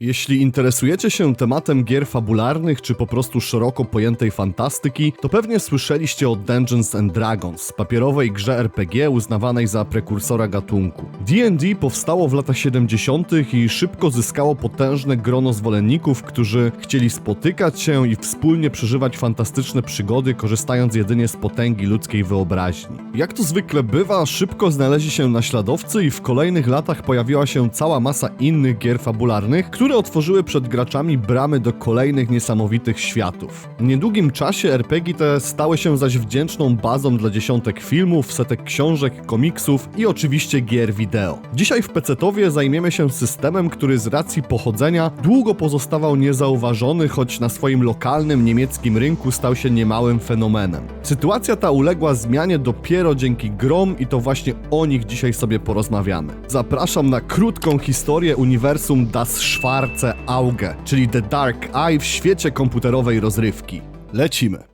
Jeśli interesujecie się tematem gier fabularnych czy po prostu szeroko pojętej fantastyki, to pewnie słyszeliście o Dungeons and Dragons, papierowej grze RPG uznawanej za prekursora gatunku. D&D powstało w latach 70. i szybko zyskało potężne grono zwolenników, którzy chcieli spotykać się i wspólnie przeżywać fantastyczne przygody, korzystając jedynie z potęgi ludzkiej wyobraźni. Jak to zwykle bywa, szybko znaleźli się naśladowcy i w kolejnych latach pojawiła się cała masa innych gier fabularnych, które otworzyły przed graczami bramy do kolejnych niesamowitych światów. W niedługim czasie RPG te stały się zaś wdzięczną bazą dla dziesiątek filmów, setek książek, komiksów i oczywiście gier wideo. Dzisiaj w Pecetowie zajmiemy się systemem, który z racji pochodzenia długo pozostawał niezauważony, choć na swoim lokalnym niemieckim rynku stał się niemałym fenomenem. Sytuacja ta uległa zmianie dopiero dzięki grom i to właśnie o nich dzisiaj sobie porozmawiamy. Zapraszam na krótką historię uniwersum Das Schwarze Auge, czyli The Dark Eye w świecie komputerowej rozrywki. Lecimy.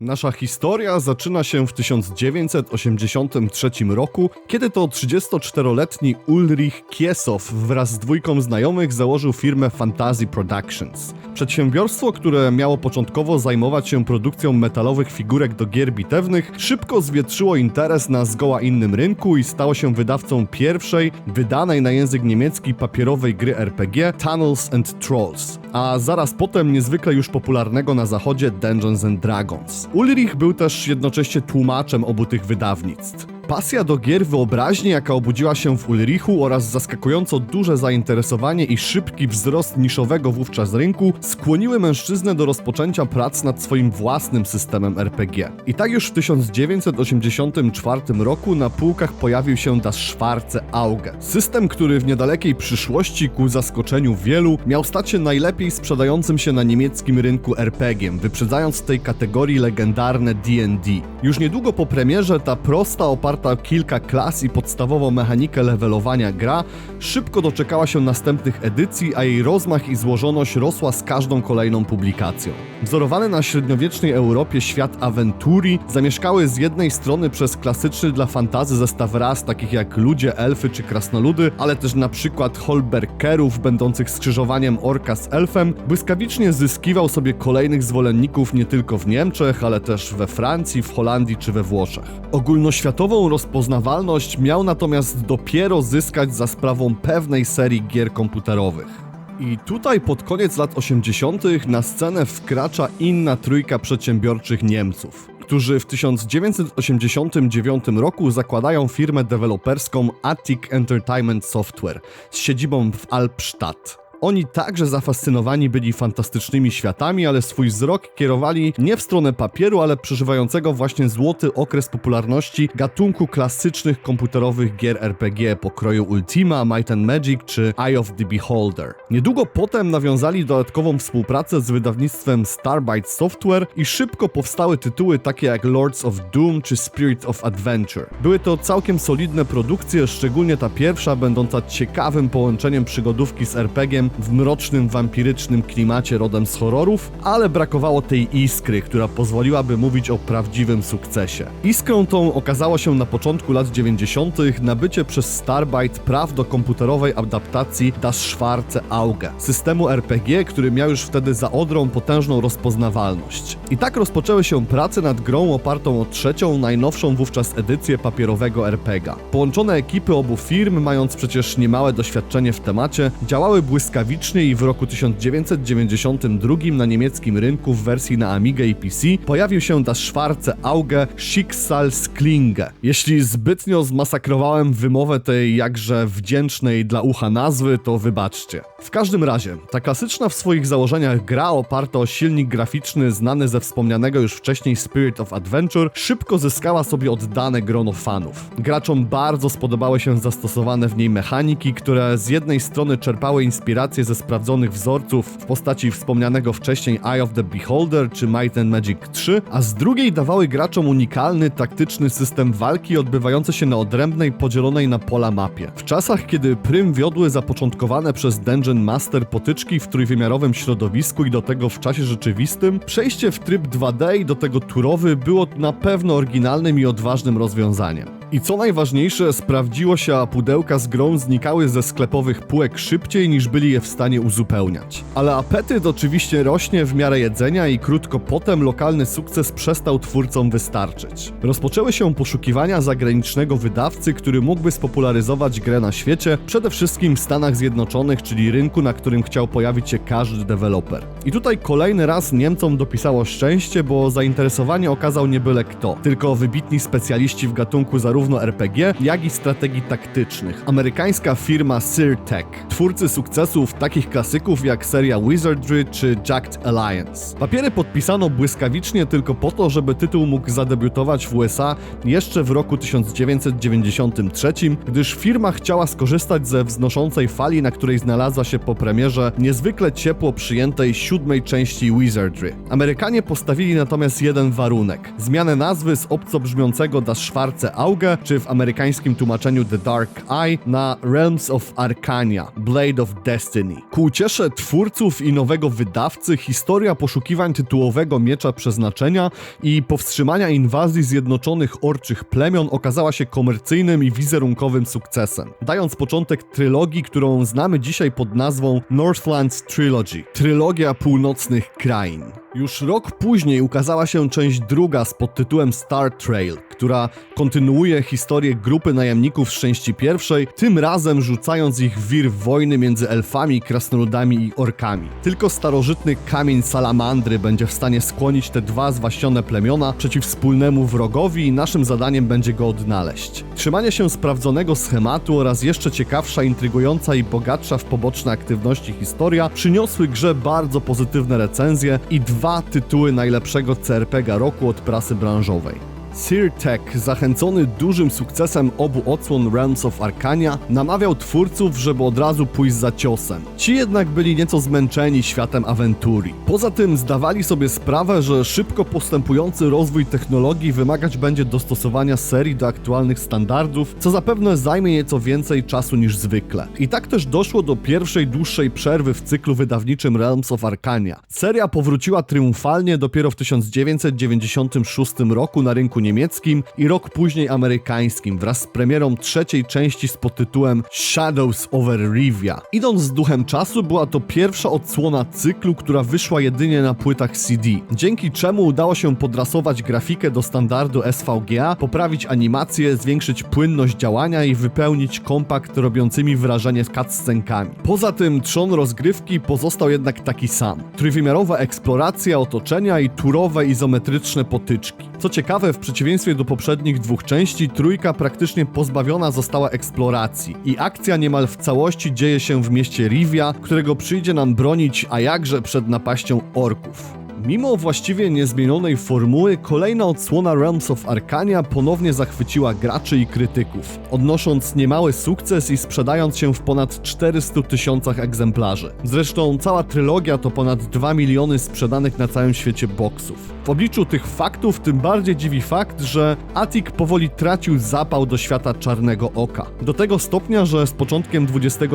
Nasza historia zaczyna się w 1983 roku, kiedy to 34-letni Ulrich Kiesow wraz z dwójką znajomych założył firmę Fantasy Productions. Przedsiębiorstwo, które miało początkowo zajmować się produkcją metalowych figurek do gier bitewnych, szybko zwietrzyło interes na zgoła innym rynku i stało się wydawcą pierwszej, wydanej na język niemiecki papierowej gry RPG Tunnels and Trolls, a zaraz potem niezwykle już popularnego na zachodzie Dungeons and Dragons. Ulrich był też jednocześnie tłumaczem obu tych wydawnictw. Pasja do gier wyobraźni, jaka obudziła się w Ulrichu oraz zaskakująco duże zainteresowanie i szybki wzrost niszowego wówczas rynku skłoniły mężczyznę do rozpoczęcia prac nad swoim własnym systemem RPG. I tak już w 1984 roku na półkach pojawił się Das Schwarze Auge. System, który w niedalekiej przyszłości ku zaskoczeniu wielu miał stać się najlepiej sprzedającym się na niemieckim rynku RPG-iem, wyprzedzając w tej kategorii legendarne D&D. Już niedługo po premierze ta prosta, oparta o kilka klas i podstawową mechanikę levelowania gra szybko doczekała się następnych edycji, a jej rozmach i złożoność rosła z każdą kolejną publikacją. Wzorowany na średniowiecznej Europie świat Aventuri zamieszkały z jednej strony przez klasyczny dla fantazy zestaw ras, takich jak ludzie, elfy czy krasnoludy, ale też na przykład Holberkerów, będących skrzyżowaniem orka z elfem, błyskawicznie zyskiwał sobie kolejnych zwolenników nie tylko w Niemczech, ale też we Francji, w Holandii czy we Włoszech. Ogólnoświatową rozpoznawalność miał natomiast dopiero zyskać za sprawą pewnej serii gier komputerowych. I tutaj pod koniec lat 80. na scenę wkracza inna trójka przedsiębiorczych Niemców, którzy w 1989 roku zakładają firmę deweloperską Attic Entertainment Software z siedzibą w Albstadt. Oni także zafascynowani byli fantastycznymi światami, ale swój wzrok kierowali nie w stronę papieru, ale przeżywającego właśnie złoty okres popularności gatunku klasycznych komputerowych gier RPG pokroju Ultima, Might and Magic czy Eye of the Beholder. Niedługo potem nawiązali dodatkową współpracę z wydawnictwem Starbite Software i szybko powstały tytuły takie jak Lords of Doom czy Spirit of Adventure. Były to całkiem solidne produkcje, szczególnie ta pierwsza będąca ciekawym połączeniem przygodówki z RPG w mrocznym, wampirycznym klimacie rodem z horrorów, ale brakowało tej iskry, która pozwoliłaby mówić o prawdziwym sukcesie. Iskrą tą okazało się na początku lat 90. nabycie przez Starbite praw do komputerowej adaptacji Das Schwarze Auge, systemu RPG, który miał już wtedy za odrą potężną rozpoznawalność. I tak rozpoczęły się prace nad grą opartą o trzecią, najnowszą wówczas edycję papierowego RPGa. Połączone ekipy obu firm, mając przecież niemałe doświadczenie w temacie, działały błyskawicznie i w roku 1992 na niemieckim rynku w wersji na Amigę i PC pojawił się Das Schwarze Auge Schicksalsklinge. Jeśli zbytnio zmasakrowałem wymowę tej jakże wdzięcznej dla ucha nazwy, to wybaczcie. W każdym razie, ta klasyczna w swoich założeniach gra oparta o silnik graficzny znany ze wspomnianego już wcześniej Spirit of Adventure szybko zyskała sobie oddane grono fanów. Graczom bardzo spodobały się zastosowane w niej mechaniki, które z jednej strony czerpały inspirację inspirację ze sprawdzonych wzorców w postaci wspomnianego wcześniej Eye of the Beholder czy Might and Magic 3, a z drugiej dawały graczom unikalny, taktyczny system walki odbywający się na odrębnej, podzielonej na pola mapie. W czasach, kiedy prym wiodły zapoczątkowane przez Dungeon Master potyczki w trójwymiarowym środowisku i do tego w czasie rzeczywistym, przejście w tryb 2D i do tego turowy było na pewno oryginalnym i odważnym rozwiązaniem. I co najważniejsze, sprawdziło się, a pudełka z grą znikały ze sklepowych półek szybciej niż byli je w stanie uzupełniać. Ale apetyt oczywiście rośnie w miarę jedzenia i krótko potem lokalny sukces przestał twórcom wystarczyć. Rozpoczęły się poszukiwania zagranicznego wydawcy, który mógłby spopularyzować grę na świecie, przede wszystkim w Stanach Zjednoczonych, czyli rynku, na którym chciał pojawić się każdy deweloper. I tutaj kolejny raz Niemcom dopisało szczęście, bo zainteresowanie okazał nie byle kto, tylko wybitni specjaliści w gatunku zarówno zarówno RPG, jak i strategii taktycznych. Amerykańska firma Syrtech, twórcy sukcesów takich klasyków jak seria Wizardry czy Jacked Alliance. Papiery podpisano błyskawicznie tylko po to, żeby tytuł mógł zadebiutować w USA jeszcze w roku 1993, gdyż firma chciała skorzystać ze wznoszącej fali, na której znalazła się po premierze niezwykle ciepło przyjętej siódmej części Wizardry. Amerykanie postawili natomiast jeden warunek: zmianę nazwy z obco brzmiącego Das Schwarze Auge czy w amerykańskim tłumaczeniu The Dark Eye na Realms of Arcania, Blade of Destiny. Ku uciesze twórców i nowego wydawcy historia poszukiwań tytułowego Miecza Przeznaczenia i powstrzymania inwazji zjednoczonych orczych plemion okazała się komercyjnym i wizerunkowym sukcesem, dając początek trylogii, którą znamy dzisiaj pod nazwą Northlands Trilogy, trylogia północnych krain. Już rok później ukazała się część druga z podtytułem Star Trail, która kontynuuje historię grupy najemników z części pierwszej, tym razem rzucając ich w wir wojny między elfami, krasnoludami i orkami. Tylko starożytny kamień salamandry będzie w stanie skłonić te dwa zwaścione plemiona przeciw wspólnemu wrogowi i naszym zadaniem będzie go odnaleźć. Trzymanie się sprawdzonego schematu oraz jeszcze ciekawsza, intrygująca i bogatsza w poboczne aktywności historia przyniosły grze bardzo pozytywne recenzje i dwa tytuły najlepszego CRPG roku od prasy branżowej. Sirtech, zachęcony dużym sukcesem obu odsłon Realms of Arcania, namawiał twórców, żeby od razu pójść za ciosem. Ci jednak byli nieco zmęczeni światem awentury. Poza tym zdawali sobie sprawę, że szybko postępujący rozwój technologii wymagać będzie dostosowania serii do aktualnych standardów, co zapewne zajmie nieco więcej czasu niż zwykle. I tak też doszło do pierwszej dłuższej przerwy w cyklu wydawniczym Realms of Arcania. Seria powróciła triumfalnie dopiero w 1996 roku na rynku niemieckim i rok później amerykańskim wraz z premierą trzeciej części z podtytułem Shadows over Rivia. Idąc z duchem czasu, była to pierwsza odsłona cyklu, która wyszła jedynie na płytach CD, dzięki czemu udało się podrasować grafikę do standardu SVGA, poprawić animację, zwiększyć płynność działania i wypełnić kompakt robiącymi wrażenie cutscenkami. Poza tym trzon rozgrywki pozostał jednak taki sam. Trójwymiarowa eksploracja otoczenia i turowe izometryczne potyczki. Co ciekawe, w przeciwieństwie do poprzednich dwóch części, trójka praktycznie pozbawiona została eksploracji i akcja niemal w całości dzieje się w mieście Rivia, którego przyjdzie nam bronić, a jakże przed napaścią orków. Mimo właściwie niezmienionej formuły, kolejna odsłona Realms of Arcania ponownie zachwyciła graczy i krytyków, odnosząc niemały sukces i sprzedając się w ponad 400 tysiącach egzemplarzy. Zresztą cała trylogia to ponad 2 miliony sprzedanych na całym świecie boksów. W obliczu tych faktów tym bardziej dziwi fakt, że Attic powoli tracił zapał do świata czarnego oka. Do tego stopnia, że z początkiem XXI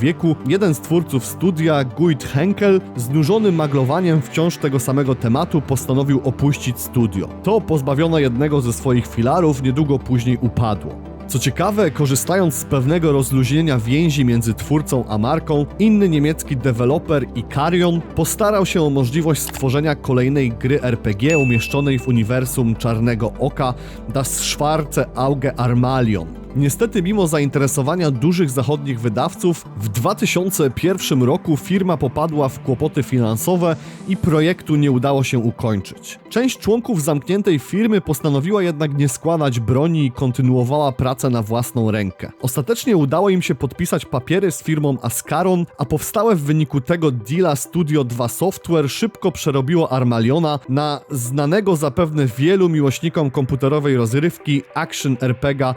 wieku jeden z twórców studia, Guido Henkel, znużony maglowaniem wciąż tego samego tematu postanowił opuścić studio. To pozbawione jednego ze swoich filarów niedługo później upadło. Co ciekawe, korzystając z pewnego rozluźnienia więzi między twórcą a marką, inny niemiecki deweloper Ikarion postarał się o możliwość stworzenia kolejnej gry RPG umieszczonej w uniwersum Czarnego Oka Das Schwarze Auge Armalion. Niestety, mimo zainteresowania dużych zachodnich wydawców, w 2001 roku firma popadła w kłopoty finansowe i projektu nie udało się ukończyć. Część członków zamkniętej firmy postanowiła jednak nie składać broni i kontynuowała pracę na własną rękę. Ostatecznie udało im się podpisać papiery z firmą Ascaron, a powstałe w wyniku tego deala Studio 2 Software szybko przerobiło Armaliona na znanego zapewne wielu miłośnikom komputerowej rozrywki action RPG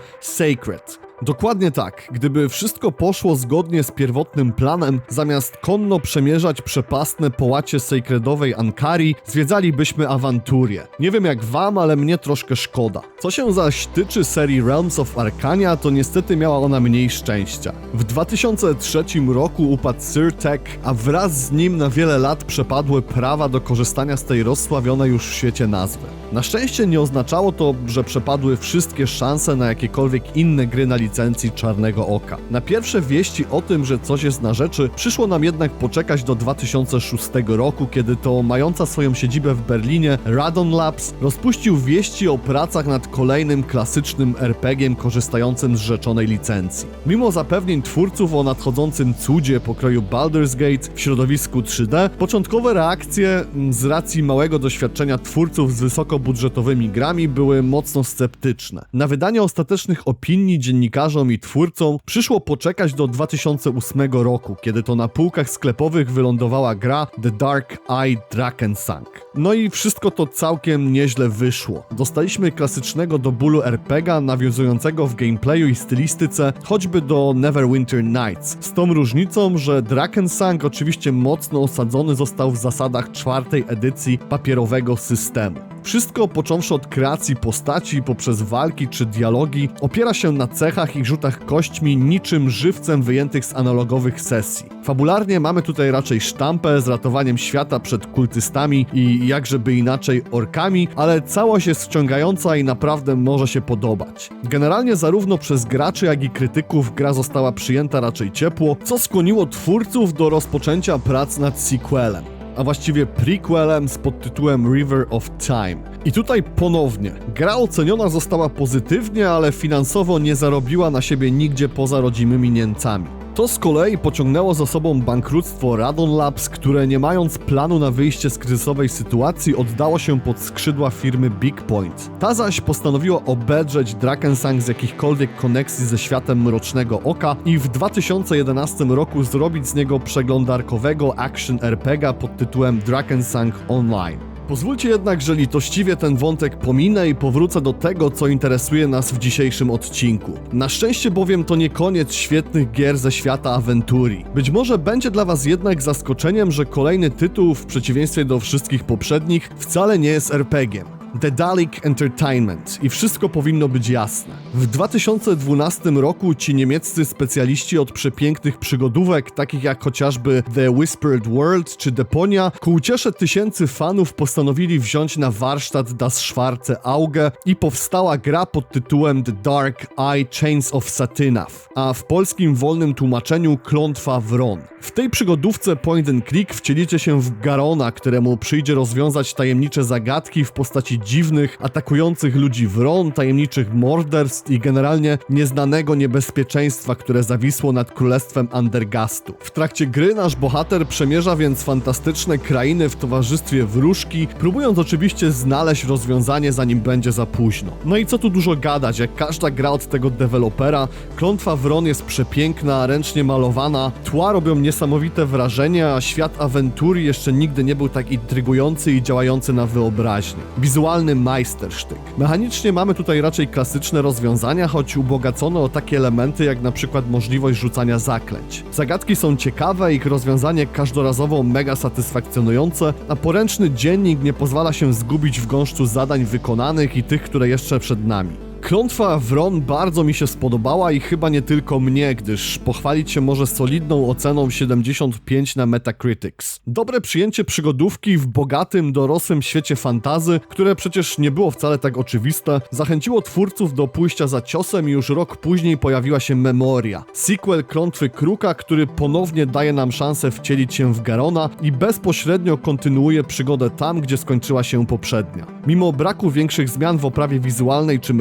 Sacred. Dokładnie tak. Gdyby wszystko poszło zgodnie z pierwotnym planem, zamiast konno przemierzać przepastne połacie Sacredowej Ankari, zwiedzalibyśmy awanturię. Nie wiem jak wam, ale mnie troszkę szkoda. Co się zaś tyczy serii Realms of Arcania, to niestety miała ona mniej szczęścia. W 2003 roku upadł Syrtec, a wraz z nim na wiele lat przepadły prawa do korzystania z tej rozsławionej już w świecie nazwy. Na szczęście nie oznaczało to, że przepadły wszystkie szanse na jakiekolwiek inne gry na licencji Czarnego Oka. Na pierwsze wieści o tym, że coś jest na rzeczy, przyszło nam jednak poczekać do 2006 roku, kiedy to mająca swoją siedzibę w Berlinie Radon Labs rozpuścił wieści o pracach nad kolejnym klasycznym RPG-iem korzystającym z rzeczonej licencji. Mimo zapewnień twórców o nadchodzącym cudzie pokroju Baldur's Gate w środowisku 3D, początkowe reakcje mm, z racji małego doświadczenia twórców z wysokobudżetowymi grami były mocno sceptyczne. Na wydanie ostatecznych opinii dziennikarzom i twórcom przyszło poczekać do 2008 roku, kiedy to na półkach sklepowych wylądowała gra The Dark Eye Drakensang. No i wszystko to całkiem nieźle wyszło. Dostaliśmy klasycznego do bólu RPGa nawiązującego w gameplayu i stylistyce choćby do Neverwinter Nights, z tą różnicą, że Drakensang oczywiście mocno osadzony został w zasadach czwartej edycji papierowego systemu. Wszystko, począwszy od kreacji postaci poprzez walki czy dialogi, opiera się na cechach i rzutach kośćmi niczym żywcem wyjętych z analogowych sesji. Fabularnie mamy tutaj raczej sztampę z ratowaniem świata przed kultystami i jakżeby inaczej orkami, ale całość jest wciągająca i naprawdę może się podobać. Generalnie zarówno przez graczy, jak i krytyków gra została przyjęta raczej ciepło, co skłoniło twórców do rozpoczęcia prac nad sequelem a właściwie prequelem z podtytułem River of Time. I tutaj ponownie, gra oceniona została pozytywnie, ale finansowo nie zarobiła na siebie nigdzie poza rodzimymi Niemcami. To z kolei pociągnęło za sobą bankructwo Radon Labs, które nie mając planu na wyjście z kryzysowej sytuacji oddało się pod skrzydła firmy Big Point. Ta zaś postanowiła obedrzeć Drakensang z jakichkolwiek koneksji ze światem Mrocznego Oka i w 2011 roku zrobić z niego przeglądarkowego action RPGa pod tytułem Drakensang Online. Pozwólcie jednak, że litościwie ten wątek pominę i powrócę do tego, co interesuje nas w dzisiejszym odcinku. Na szczęście bowiem to nie koniec świetnych gier ze świata Aventuri. Być może będzie dla was jednak zaskoczeniem, że kolejny tytuł, w przeciwieństwie do wszystkich poprzednich, wcale nie jest RPG-iem. The Dalek Entertainment i wszystko powinno być jasne. W 2012 roku ci niemieccy specjaliści od przepięknych przygodówek, takich jak chociażby The Whispered World czy Deponia, ku uciesze tysięcy fanów postanowili wziąć na warsztat Das Schwarze Auge i powstała gra pod tytułem The Dark Eye Chains of Satynaf, a w polskim wolnym tłumaczeniu Klątwa Wron. W tej przygodówce Point and Click wcielicie się w Garona, któremu przyjdzie rozwiązać tajemnicze zagadki w postaci dziwnych, atakujących ludzi wron, tajemniczych morderstw i generalnie nieznanego niebezpieczeństwa, które zawisło nad królestwem Andergastu. W trakcie gry nasz bohater przemierza więc fantastyczne krainy w towarzystwie wróżki, próbując oczywiście znaleźć rozwiązanie zanim będzie za późno. No i co tu dużo gadać, jak każda gra od tego dewelopera, klątwa wron jest przepiękna, ręcznie malowana, tła robią niesamowite wrażenie, a świat awentury jeszcze nigdy nie był tak intrygujący i działający na wyobraźnię. Wizualny majstersztyk. Mechanicznie mamy tutaj raczej klasyczne rozwiązania, choć ubogacone o takie elementy jak na przykład możliwość rzucania zaklęć. Zagadki są ciekawe, ich rozwiązanie każdorazowo mega satysfakcjonujące, a poręczny dziennik nie pozwala się zgubić w gąszczu zadań wykonanych i tych, które jeszcze przed nami. Klątwa Wron bardzo mi się spodobała i chyba nie tylko mnie, gdyż pochwalić się może solidną oceną 75 na Metacritics. Dobre przyjęcie przygodówki w bogatym, dorosłym świecie fantazy, które przecież nie było wcale tak oczywiste, zachęciło twórców do pójścia za ciosem i już rok później pojawiła się Memoria, sequel Klątwy Kruka, który ponownie daje nam szansę wcielić się w Garona i bezpośrednio kontynuuje przygodę tam, gdzie skończyła się poprzednia. Mimo braku większych zmian w oprawie wizualnej czy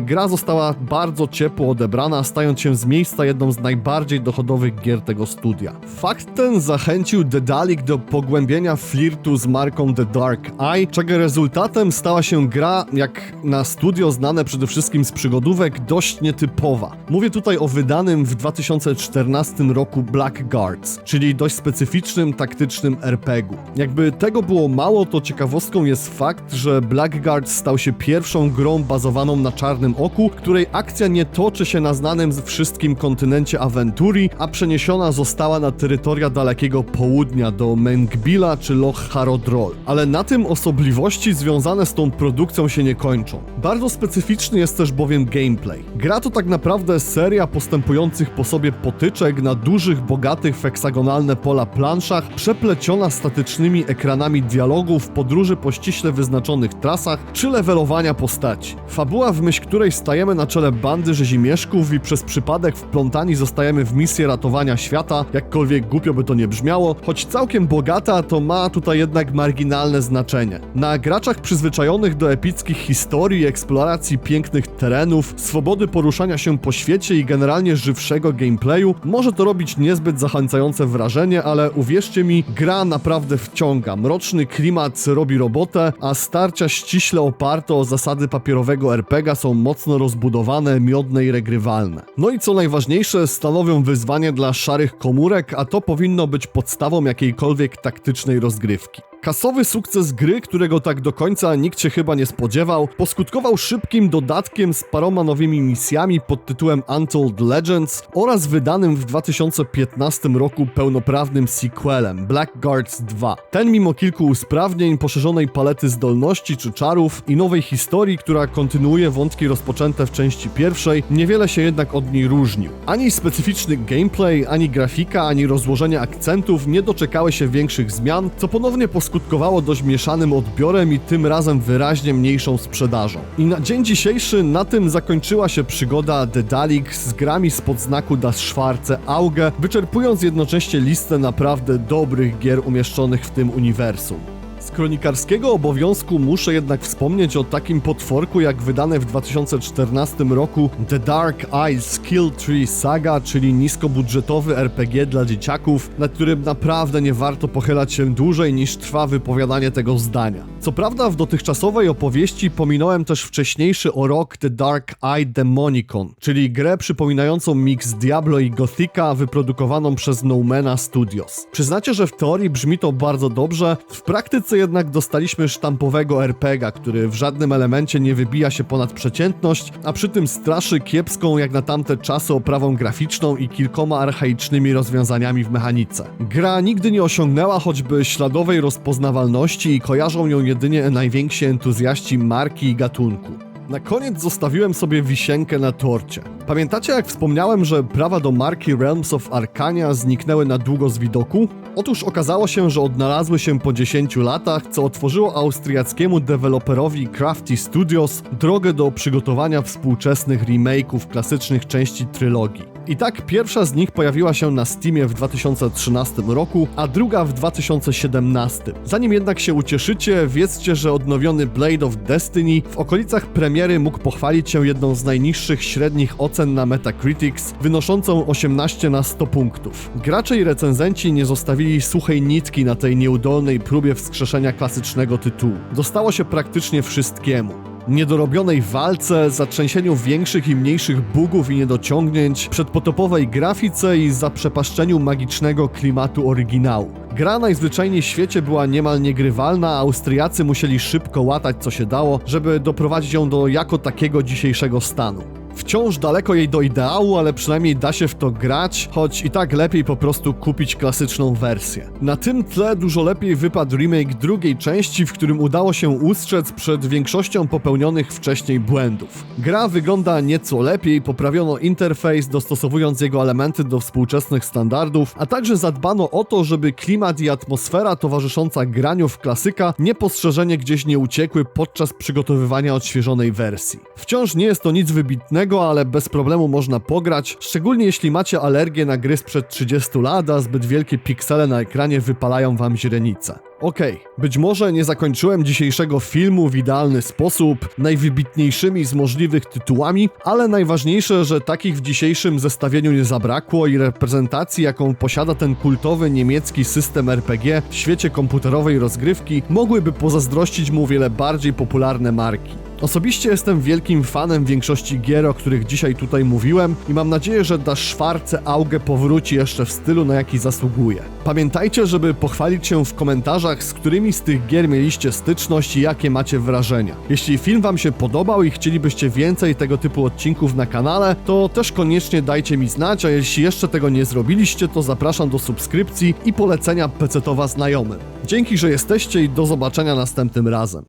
gra została bardzo ciepło odebrana, stając się z miejsca jedną z najbardziej dochodowych gier tego studia. Fakt ten zachęcił Dedalic do pogłębienia flirtu z marką The Dark Eye, czego rezultatem stała się gra, jak na studio znane przede wszystkim z przygodówek, dość nietypowa. Mówię tutaj o wydanym w 2014 roku Blackguards, czyli dość specyficznym, taktycznym RPG-u. Jakby tego było mało, to ciekawostką jest fakt, że Blackguards stał się pierwszą grą bazowaną na Czarnym Oku, której akcja nie toczy się na znanym wszystkim kontynencie Aventuri, a przeniesiona została na terytoria dalekiego południa do Mengbila czy Loch Harodrol. Ale na tym osobliwości związane z tą produkcją się nie kończą. Bardzo specyficzny jest też bowiem gameplay. Gra to tak naprawdę seria postępujących po sobie potyczek na dużych, bogatych w heksagonalne pola planszach, przepleciona statycznymi ekranami dialogów podróży po ściśle wyznaczonych trasach czy levelowania postaci. Fabuła, w myśl której stajemy na czele bandy rzezimieszków i przez przypadek wplątani zostajemy w misję ratowania świata, jakkolwiek głupio by to nie brzmiało, choć całkiem bogata, to ma tutaj jednak marginalne znaczenie. Na graczach przyzwyczajonych do epickich historii, eksploracji pięknych terenów, swobody poruszania się po świecie i generalnie żywszego gameplayu, może to robić niezbyt zachęcające wrażenie, ale uwierzcie mi, gra naprawdę wciąga. Mroczny klimat robi robotę, a starcia ściśle oparte o zasady papierowego RPGa są mocno rozbudowane, miodne i regrywalne. No i co najważniejsze, stanowią wyzwanie dla szarych komórek, a to powinno być podstawą jakiejkolwiek taktycznej rozgrywki. Kasowy sukces gry, którego tak do końca nikt się chyba nie spodziewał, poskutkował szybkim dodatkiem z paroma nowymi misjami pod tytułem Untold Legends oraz wydanym w 2015 roku pełnoprawnym sequelem Blackguards 2. Ten mimo kilku usprawnień, poszerzonej palety zdolności czy czarów i nowej historii, która kontynuuje wątki rozpoczęte w części pierwszej, niewiele się jednak od niej różnił. Ani specyficzny gameplay, ani grafika, ani rozłożenie akcentów nie doczekały się większych zmian, co ponownie poskutkowało dość mieszanym odbiorem i tym razem wyraźnie mniejszą sprzedażą. I na dzień dzisiejszy na tym zakończyła się przygoda The Dalek z grami spod znaku Das Schwarze Auge, wyczerpując jednocześnie listę naprawdę dobrych gier umieszczonych w tym uniwersum. Z kronikarskiego obowiązku muszę jednak wspomnieć o takim potworku jak wydane w 2014 roku The Dark Eyes Skill Tree Saga, czyli niskobudżetowy RPG dla dzieciaków, nad którym naprawdę nie warto pochylać się dłużej niż trwa wypowiadanie tego zdania. Co prawda w dotychczasowej opowieści pominąłem też wcześniejszy o rok The Dark Eye Demonicon, czyli grę przypominającą mix Diablo i Gothica wyprodukowaną przez Nomena Studios. Przyznacie, że w teorii brzmi to bardzo dobrze, w praktyce jednak dostaliśmy sztampowego RPGa, który w żadnym elemencie nie wybija się ponad przeciętność, a przy tym straszy kiepską jak na tamte czasy oprawą graficzną i kilkoma archaicznymi rozwiązaniami w mechanice. Gra nigdy nie osiągnęła choćby śladowej rozpoznawalności i kojarzą ją jedynie najwięksi entuzjaści marki i gatunku. Na koniec zostawiłem sobie wisienkę na torcie. Pamiętacie jak wspomniałem, że prawa do marki Realms of Arcania zniknęły na długo z widoku? Otóż okazało się, że odnalazły się po 10 latach, co otworzyło austriackiemu deweloperowi Crafty Studios drogę do przygotowania współczesnych remake'ów klasycznych części trylogii. I tak pierwsza z nich pojawiła się na Steamie w 2013 roku, a druga w 2017. Zanim jednak się ucieszycie, wiedzcie, że odnowiony Blade of Destiny w okolicach premiery mógł pochwalić się jedną z najniższych średnich ocen na Metacritics, wynoszącą 18 na 100 punktów. Gracze i recenzenci nie zostawili suchej nitki na tej nieudolnej próbie wskrzeszenia klasycznego tytułu. Dostało się praktycznie wszystkiemu niedorobionej walce, zatrzęsieniu większych i mniejszych bugów i niedociągnięć, przedpotopowej grafice i zaprzepaszczeniu magicznego klimatu oryginału. Gra najzwyczajniej w świecie była niemal niegrywalna, a Austriacy musieli szybko łatać co się dało, żeby doprowadzić ją do jako takiego dzisiejszego stanu. Wciąż daleko jej do ideału, ale przynajmniej da się w to grać, choć i tak lepiej po prostu kupić klasyczną wersję. Na tym tle dużo lepiej wypadł remake drugiej części, w którym udało się ustrzec przed większością popełnionych wcześniej błędów. Gra wygląda nieco lepiej, poprawiono interfejs, dostosowując jego elementy do współczesnych standardów, a także zadbano o to, żeby klimat i atmosfera towarzysząca graniu w klasyka niepostrzeżenie gdzieś nie uciekły podczas przygotowywania odświeżonej wersji. Wciąż nie jest to nic wybitnego, ale bez problemu można pograć, szczególnie jeśli macie alergię na gry sprzed 30 lat, a zbyt wielkie piksele na ekranie wypalają wam źrenice. Okej, okay. być może nie zakończyłem dzisiejszego filmu w idealny sposób, najwybitniejszymi z możliwych tytułami, ale najważniejsze, że takich w dzisiejszym zestawieniu nie zabrakło i reprezentacji, jaką posiada ten kultowy niemiecki system RPG w świecie komputerowej rozgrywki, mogłyby pozazdrościć mu wiele bardziej popularne marki. Osobiście jestem wielkim fanem większości gier, o których dzisiaj tutaj mówiłem i mam nadzieję, że Das Schwarze Auge powróci jeszcze w stylu, na jaki zasługuje. Pamiętajcie, żeby pochwalić się w komentarzach, z którymi z tych gier mieliście styczność i jakie macie wrażenia. Jeśli film wam się podobał i chcielibyście więcej tego typu odcinków na kanale, to też koniecznie dajcie mi znać, a jeśli jeszcze tego nie zrobiliście, to zapraszam do subskrypcji i polecenia pecetowa znajomym. Dzięki, że jesteście i do zobaczenia następnym razem.